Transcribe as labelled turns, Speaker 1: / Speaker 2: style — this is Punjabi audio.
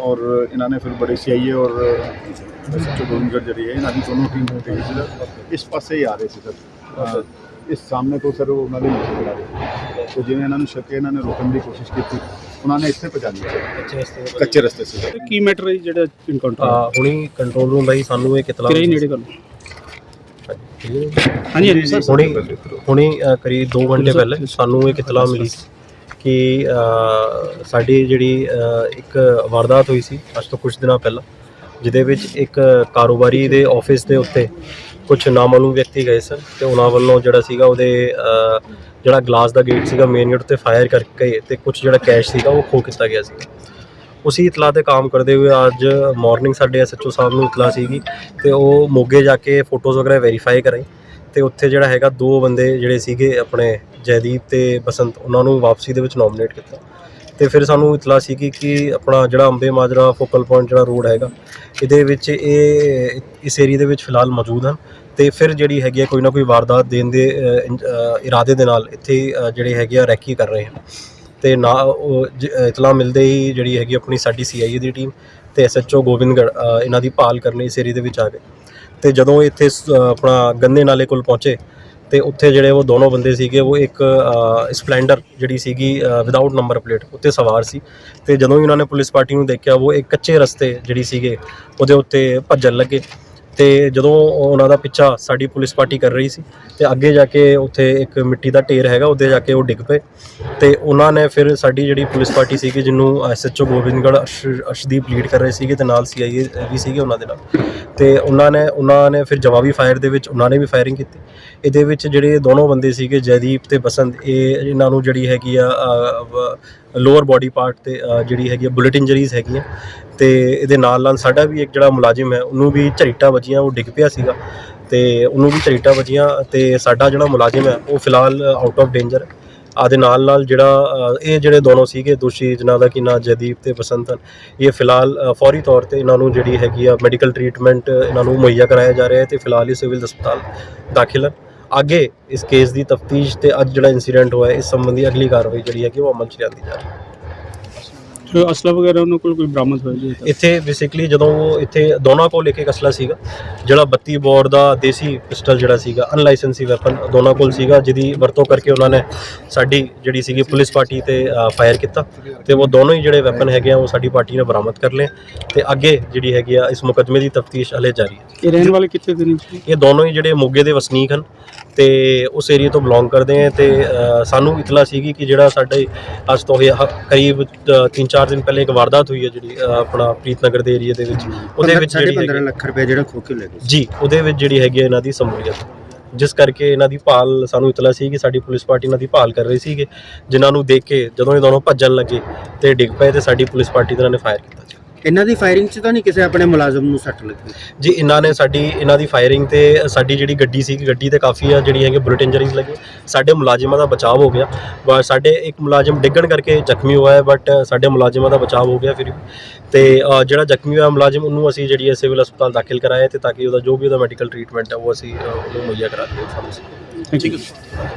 Speaker 1: ਔਰ ਇਹਨਾਂ ਨੇ ਫਿਰ ਬੜੇ ਸੀਆਈਏ ਔਰ ਚੋਗਨਗੜ ਜਿਹੜੀ ਹੈ ਇਹਨਾਂ ਦੀ ਦੋਨੋਂ ਟੀਮ ਹੋ ਗਈ ਸੀ। ਇਸ ਪਾਸੇ ਹੀ ਆ ਰਹੇ ਸੀ ਸਰ। ਇਸ ਸਾਹਮਣੇ ਤੋਂ ਸਰ ਉਹ ਉਹਨਾਂ ਦੇ ਨੀਚੇ ਚਲਾ ਰਹੇ ਤੇ ਜਿਵੇਂ ਇਹਨਾਂ ਨੂੰ ਸ਼ੱਕੇ ਇਹਨਾਂ ਨੇ ਰੋਕਣ ਦੀ ਕੋਸ਼ਿਸ਼ ਕੀਤੀ ਉਹਨਾਂ ਨੇ ਇੱਥੇ ਪਹੁੰਚਾ ਲਿਆ। ਕੱਚੇ ਰਸਤੇ ਸੀ ਸਰ।
Speaker 2: ਕੀ ਮੈਟਰ ਹੈ ਜਿਹੜਾ ਇਨਕਾਊਂਟਰ
Speaker 3: ਆ ਹੁਣੀ ਕੰਟਰੋਲ ਰੂਮ ਰਾਹੀਂ ਸਾਨੂੰ ਇੱਕ ਇਤਲਾਹ
Speaker 2: ਕਿਰੇ ਨੇੜੇ ਕਰ ਹਾਂਜੀ। ਹਾਂਜੀ ਸਰ।
Speaker 3: ਹੁਣੀ ਹੁਣੀ ਕਰੀਬ 2 ਘੰਟੇ ਪਹਿਲੇ ਸਾਨੂੰ ਇੱਕ ਇਤਲਾਹ ਮਿਲੀ। ਸੀ ਕਿ ਸਾਡੀ ਜਿਹੜੀ ਇੱਕ ਵਾਰਦਾਤ ਹੋਈ ਸੀ ਅੱਜ ਤੋਂ ਕੁਝ ਦਿਨਾਂ ਪਹਿਲਾਂ, ਜਿਹਦੇ ਵਿੱਚ ਇੱਕ ਕਾਰੋਬਾਰੀ ਦੇ ਆਫਿਸ ਦੇ ਉੱਤੇ ਕੁਝ ਨਾਮਾਲੂਮ ਵਿਅਕਤੀ ਗਏ ਸਨ ਤੇ ਉਹਨਾਂ ਵੱਲੋਂ ਜਿਹੜਾ ਸੀਗਾ ਉਹਦੇ ਜਿਹੜਾ ਗਲਾਸ ਦਾ ਗੇਟ ਸੀਗਾ ਮੇਨ ਗੇਟ ਉੱਤੇ ਫਾਇਰ ਕਰਕੇ ਤੇ ਕੁਝ ਜਿਹੜਾ ਕੈਸ਼ ਸੀਗਾ ਉਹ ਖੋਹ ਕੀਤਾ ਗਿਆ ਸੀ ਉਸੇ ਇਤਲਾਹ ਤੇ ਕੰਮ ਕਰਦੇ ਹੋਏ ਅੱਜ ਮਾਰਨਿੰਗ ਸਾਡੇ ਐਸਐਚਓ ਸਾਹਿਬ ਨੂੰ ਇਤਲਾਹ ਸੀਗੀ ਤੇ ਉਹ ਮੋਗੇ ਜਾ ਕੇ ਫੋਟੋਜ਼ ਵਗੈਰਾ ਵੈਰੀਫਾਈ ਕਰਾਈ ਤੇ ਉੱਥੇ ਜਿਹੜਾ ਹੈਗਾ ਦੋ ਬੰਦੇ ਜਿਹੜੇ ਸੀਗੇ ਆਪਣੇ ਜੈਦੀਪ ਤੇ ਬਸੰਤ ਉਹਨਾਂ ਨੂੰ ਵਾਪਸੀ ਦੇ ਵਿੱਚ ਨੋਮੀਨੇਟ ਕੀਤਾ। ਤੇ ਫਿਰ ਸਾਨੂੰ ਇਤਲਾਹ ਸੀਗੀ ਕਿ ਆਪਣਾ ਜਿਹੜਾ ਅੰਬੇ ਮਾਜਰਾ ਫੋਕਲ ਪੁਆਇੰਟ ਜਿਹੜਾ ਰੋਡ ਹੈਗਾ ਇਹਦੇ ਵਿੱਚ ਇਹ ਇਸ ਏਰੀਆ ਦੇ ਵਿੱਚ ਫਿਲਹਾਲ ਮੌਜੂਦ ਹਨ। ਤੇ ਫਿਰ ਜਿਹੜੀ ਹੈਗੀ ਆ ਕੋਈ ਨਾ ਕੋਈ ਵਾਰਦਾਤ ਦੇਣ ਦੇ ਇਰਾਦੇ ਦੇ ਨਾਲ ਇੱਥੇ ਜਿਹੜੇ ਹੈਗੇ ਆ ਰੈਕੀ ਕਰ ਰਹੇ ਹਨ। ਤੇ ਨਾ ਉਹ ਜ- ਇਤਲਾਹ ਮਿਲਦੇ ਹੀ ਜਿਹੜੀ ਹੈਗੀ ਆਪਣੀ ਸਾਡੀ ਸੀਆਈਏ ਦੀ ਟੀਮ ਤੇ ਐਸਐਚਓ ਗੋਬਿੰਦਗੜ ਅ, ਇਹਨਾਂ ਦੀ ਭਾਲ ਕਰਨੀ ਇਸ ਏਰੀਆ ਦੇ ਵਿੱਚ ਆ ਗਏ। ਤੇ ਜਦੋਂ ਇੱਥੇ ਆਪਣਾ ਗੰਨੇ ਨਾਲੇ ਕੋਲ ਪਹੁੰਚੇ ਤੇ ਉੱਥੇ ਜਿਹੜੇ ਉਹ ਦੋਨੋਂ ਬੰਦੇ ਸੀਗੇ, ਉਹ ਇੱਕ ਸਪਲੈਂਡਰ ਜਿਹੜੀ ਸੀਗੀ ਵਿਦਆਊਟ ਨੰਬਰ ਪਲੇਟ ਉੱਤੇ ਸਵਾਰ ਸੀ। ਤੇ ਜਦੋਂ ਹੀ ਉਹਨਾਂ ਨੇ ਪੁਲਿਸ ਪਾਰਟੀ ਨੂੰ ਦੇਖਿਆ, ਉਹ ਇੱਕ ਕੱਚੇ ਰਸਤੇ ਜਿਹੜੀ ਸੀਗੇ, ਉਹਦੇ ਉੱਤੇ ਭੱਜਣ ਲੱਗੇ। ਤੇ ਜਦੋਂ ਉਹਨਾਂ ਦਾ ਪਿੱਛਾ ਸਾਡੀ ਪੁਲਿਸ ਪਾਰਟੀ ਕਰ ਰਹੀ ਸੀ ਤੇ ਅੱਗੇ ਜਾ ਕੇ ਉੱਥੇ ਇੱਕ ਮਿੱਟੀ ਦਾ ਢੇਰ ਹੈਗਾ ਉੱਥੇ ਜਾ ਕੇ ਉਹ ਡਿੱਗ ਪਏ। ਤੇ ਉਹਨਾਂ ਨੇ ਫਿਰ ਸਾਡੀ ਜਿਹੜੀ ਪੁਲਿਸ ਪਾਰਟੀ ਸੀਗੀ, ਜਿਹਨੂੰ ਐਸਐਚਓ ਗੋਬਿੰਦਗੜ ਅਰਸ਼- ਅਰਸ਼ਦੀਪ ਲੀਡ ਕਰ ਰਹੇ ਸੀਗੇ ਤੇ ਨਾਲ ਸੀਆਈਏ ਵੀ ਸੀਗੇ ਉਹਨਾਂ ਦੇ ਨਾਲ। ਤੇ ਉਹਨਾਂ ਨੇ ਉਹਨਾਂ ਨੇ ਫਿਰ ਜਵਾਬੀ ਫਾਇਰ ਦੇ ਵਿੱਚ ਉਹਨਾਂ ਨੇ ਵੀ ਫਾਇਰਿੰਗ ਕੀਤੀ। ਇਹਦੇ ਵਿੱਚ ਜਿਹੜੇ ਦੋਨੋਂ ਬੰਦੇ ਸੀਗੇ, ਜੈਦੀਪ ਤੇ ਬਸੰਤ, ਇਹ ਇਹਨਾਂ ਨੂੰ ਜਿਹੜੀ ਹੈਗੀ ਆ ਲੋਅਰ ਬਾਡੀ ਪਾਰਟ ਤੇ ਜਿਹੜੀ ਹੈਗੀ ਆ ਬੁਲੇਟ ਇੰਜਰੀਜ਼ ਹੈਗੀਆਂ। ਤੇ ਇਹਦੇ ਨਾਲ ਨਾਲ ਸਾਡਾ ਵੀ ਇੱਕ ਜਿਹੜਾ ਮੁਲਾਜ਼ਮ ਹੈ, ਉਹਨੂੰ ਵੀ ਝਰੀਟਾ ਝਰੀਟਾਂ ਵੱਜੀਆਂ, ਉਹ ਡਿੱਗ ਪਿਆ ਸੀਗਾ ਤੇ ਉਹਨੂੰ ਵੀ ਝਰੀਟਾਂ ਵੱਜੀਆਂ ਤੇ ਸਾਡਾ ਜਿਹੜਾ ਮੁਲਾਜ਼ਮ ਹੈ, ਉਹ ਫਿਲਹਾਲ ਆਊਟ ਆਫ ਡੇਂਜਰ ਹੈ ਆਦੇ ਨਾਲ ਨਾਲ ਜਿਹੜਾ ਇਹ ਜਿਹੜੇ ਦੋਨੋਂ ਸੀਗੇ, ਦੋਸ਼ੀ ਜਿਨ੍ਹਾਂ ਦਾ ਕਿ ਨਾਂ, ਜੈਦੀਪ ਤੇ ਬਸੰਤ ਹਨ ਇਹ ਫਿਲਹਾਲ ਫੌਰੀ ਤੌਰ ਤੇ ਇਹਨਾਂ ਨੂੰ ਜਿਹੜੀ ਹੈਗੀ ਆ ਮੈਡੀਕਲ ਟਰੀਟਮੈਂਟ ਇਹਨਾਂ ਨੂੰ ਮੁਹੱਈਆ ਕਰਾਇਆ ਜਾ ਰਿਹਾ ਹੈ ਤੇ ਫਿਲਹਾਲ ਇਹ ਸਿਵਲ ਹਸਪਤਾਲ ਦਾਖਲ ਹਨ। ਅੱਗੇ ਇਸ ਕੇਸ ਦੀ ਤਫਤੀਸ਼ ਤੇ ਅੱਜ ਜਿਹੜਾ ਇਨਸੀਡੈਂਟ ਹੋਇਆ, ਇਸ ਸੰਬੰਧੀ ਅਗਲੀ ਕਾਰਵਾਈ ਜਿਹੜੀ ਹੈ ਕਿ ਉਹ ਅਮਲ 'ਚ ਲਿਆਂਦੀ ਜਾ ਰਹੀ ਹੈ।
Speaker 2: ਜੋ ਅਸਲਾ ਵਗੈਰਾ ਉਹਨਾਂ ਕੋਲ ਕੋਈ ਬਰਾਮਦ ਹੋਇਆ ਜੀ
Speaker 3: ਇੱਥੇ ਬੇਸਿਕਲੀ ਜਦੋਂ ਉਹ ਇੱਥੇ ਦੋਨਾਂ ਕੋਲ ਇੱਕ ਇੱਕ ਅਸਲਾ ਸੀਗਾ ਜਿਹੜਾ 32 ਬੋਰ ਦਾ ਦੇਸੀ ਪਿਸਟਲ ਜਿਹੜਾ ਸੀਗਾ ਅਨਲਾਇਸੈਂਸੀ ਵੈਪਨ ਦੋਨਾਂ ਕੋਲ ਸੀਗਾ ਜਿਹਦੀ ਵਰਤੋਂ ਕਰਕੇ ਉਹਨਾਂ ਨੇ ਸਾਡੀ ਜਿਹੜੀ ਸੀਗੀ ਪੁਲਿਸ ਪਾਰਟੀ ਤੇ ਫਾਇਰ ਕੀਤਾ ਤੇ ਉਹ ਦੋਨੋਂ ਹੀ ਜਿਹੜੇ ਵੈਪਨ ਹੈਗੇ ਆ ਉਹ ਸਾਡੀ ਪਾਰਟੀ ਨੇ ਬਰਾਮਦ ਕਰ ਲਏ ਤੇ ਅੱਗੇ ਜਿਹੜੀ ਹੈਗੀ ਆ ਇਸ ਮੁਕੱਦਮੇ ਦੀ ਤਫਤੀਸ਼ ਹਲੇ ਜਾਰੀ ਹੈ।
Speaker 2: ਇਹ ਰਹਿਣ ਵਾਲੇ ਕਿੱਥੇ ਦੇ ਨੇ
Speaker 3: ਇਹ ਦੋਨੋਂ ਹੀ ਜਿਹੜੇ ਮੋਗੇ ਦੇ ਵਸਨੀਕ ਹਨ ਤੇ ਉਸ ਏਰੀਆ ਤੋਂ ਬਿਲੋਂਗ ਕਰਦੇ ਆ ਤੇ ਸਾਨੂੰ ਇਤਲਾ ਸੀਗੀ ਕਿ ਜਿਹੜਾ ਸਾਡੇ ਅੱਜ ਤੋਂ ਇਹ ਹ- ਕਰੀਬ 3-4 ਦਿਨ ਪਹਿਲੇ ਇੱਕ ਵਾਰਦਾਤ ਹੋਈ ਹੈ ਜਿਹੜੀ ਅ, ਆਪਣਾ ਪ੍ਰੀਤਨਗਰ ਦੇ ਏਰੀਆ ਦੇ ਵਿੱਚ। ਉਹਦੇ ਵਿੱਚ ਜਿਹੜੀ ਹੈਗੀ-
Speaker 4: 15 ਲੱਖ ਰੁਪਏ ਜਿਹੜਾ ਖੋ ਕੇ ਲੈ ਗਏ
Speaker 3: ਜੀ ਉਹਦੇ ਵਿੱਚ ਜਿਹੜੀ ਹੈਗੀ ਹੈ ਇਹਨਾਂ ਦੀ ਸਮੂਲੀਅਤ ਜਿਸ ਕਰਕੇ ਇਹਨਾਂ ਦੀ ਭਾਲ ਸਾਨੂੰ ਇਤਲਾ ਸੀ ਕਿ ਸਾਡੀ ਪੁਲਿਸ ਪਾਰਟੀ ਇਹਨਾਂ ਦੀ ਭਾਲ ਕਰ ਰਹੀ ਸੀਗੇ ਜਿਨ੍ਹਾਂ ਨੂੰ ਦੇਖ ਕੇ ਜਦੋਂ ਇਹ ਦੋਨੋਂ ਭੱਜਣ ਲੱਗੇ ਤੇ ਡਿੱਗ ਪਏ ਤੇ ਸਾਡੀ ਪੁਲਿਸ ਪਾਰਟੀ ਦੇ ਨਾਲ ਨੇ ਫਾਇਰ ਕੀਤਾ।
Speaker 4: ਇਹਨਾਂ ਦੀ ਫਾਇਰਿੰਗ 'ਚ ਤਾਂ ਨਹੀਂ ਕਿਸੇ ਆਪਣੇ ਮੁਲਾਜ਼ਮ ਨੂੰ ਸੱਟ ਲੱਗੀ?
Speaker 3: ਜੀ ਇਹਨਾਂ ਨੇ ਸਾਡੀ ਇਹਨਾਂ ਦੀ ਫਾਇਰਿੰਗ ਤੇ ਸਾਡੀ ਜਿਹੜੀ ਗੱਡੀ ਸੀ ਗੱਡੀ ਤੇ ਕਾਫੀ ਆ ਜਿਹੜੀ ਹੈਗੀ ਬੁਲਟ ਇੰਜਰੀਜ਼ ਲੱਗੀ। ਸਾਡੇ ਮੁਲਾਜ਼ਮਾਂ ਦਾ ਬਚਾਅ ਹੋ ਗਿਆ। ਬਟ ਸਾਡੇ ਇੱਕ ਮੁਲਾਜ਼ਮ ਡਿੱਗਣ ਕਰਕੇ ਜ਼ਖਮੀ ਹੋਇਆ ਹੈ ਬਟ ਸਾਡੇ ਮੁਲਾਜ਼ਮਾਂ ਦਾ ਬਚਾਅ ਹੋ ਗਿਆ ਫਿਰ ਵੀ। ਤੇ ਅ, ਜਿਹੜਾ ਜ਼ਖਮੀ ਹੋਇਆ ਮੁਲਾਜ਼ਮ ਉਹਨੂੰ ਅਸੀਂ ਜਿਹੜੀ ਹੈ ਸਿਵਲ ਹਸਪਤਾਲ ਦਾਖਲ ਕਰਾਇਆ ਤੇ ਤਾਂ ਕਿ ਉਹਦਾ ਜੋ ਵੀ ਉਹਦਾ ਮੈਡੀਕਲ ਟਰੀਟਮੈਂਟ ਹੈ ਉਹ ਅਸੀਂ ਅ, ਉਹਨੂੰ ਮੁਹੱਈਆ ਕਰਾ ਦਈਏ ਸਾਨੂੰ।
Speaker 2: Thank you